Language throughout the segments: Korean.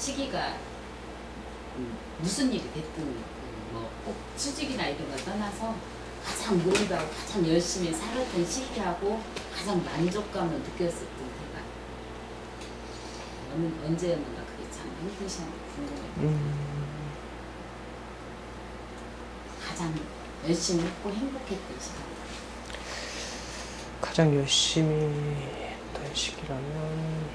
시기가 음, 무슨 일이 됐든 뭐 꼭 취직이나 이런 걸 떠나서 가장 무언가고 가장 열심히 살았던 시기하고 가장 만족감을 느꼈을 때가 어느 언제였는가 그게 참 힘드시면 궁금해요. 음, 가장 열심히 했고 행복했던 시간. 가장 열심히 했던 시기라면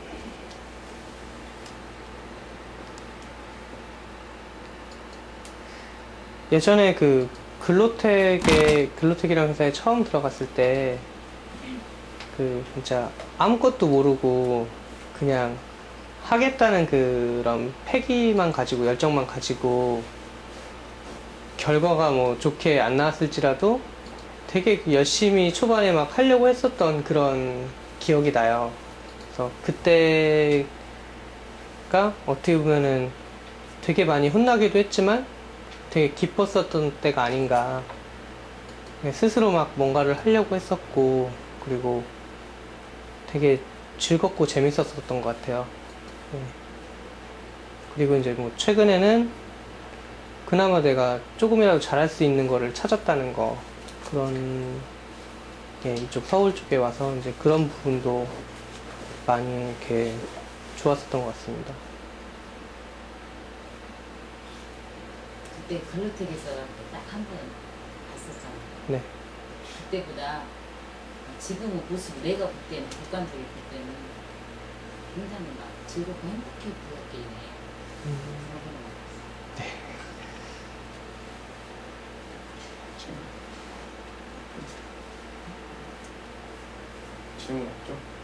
예전에 그 글로텍에 글로텍이라는 회사에 처음 들어갔을 때 그 진짜 아무것도 모르고 그냥 하겠다는 그런 패기만 가지고 열정만 가지고 결과가 뭐 좋게 안 나왔을지라도 되게 열심히 초반에 막 하려고 했었던 그런 기억이 나요. 그래서 그때가 어떻게 보면은 되게 많이 혼나기도 했지만 되게 기뻤었던 때가 아닌가. 스스로 막 뭔가를 하려고 했었고, 그리고 되게 즐겁고 재밌었었던 것 같아요. 네. 그리고 이제 뭐 최근에는 그나마 내가 조금이라도 잘할 수 있는 거를 찾았다는 거 그런 게 이쪽 서울 쪽에 와서 이제 그런 부분도 많이 이렇게 좋았었던 것 같습니다. 그때 글로텍에서 딱 한번 봤었잖아요. 네. 그때보다 지금은 모습 내가 볼 때는 객관적으로 볼 때는 굉장히 막 즐겁고 행복해 보였길래 음, 그러고는 질문.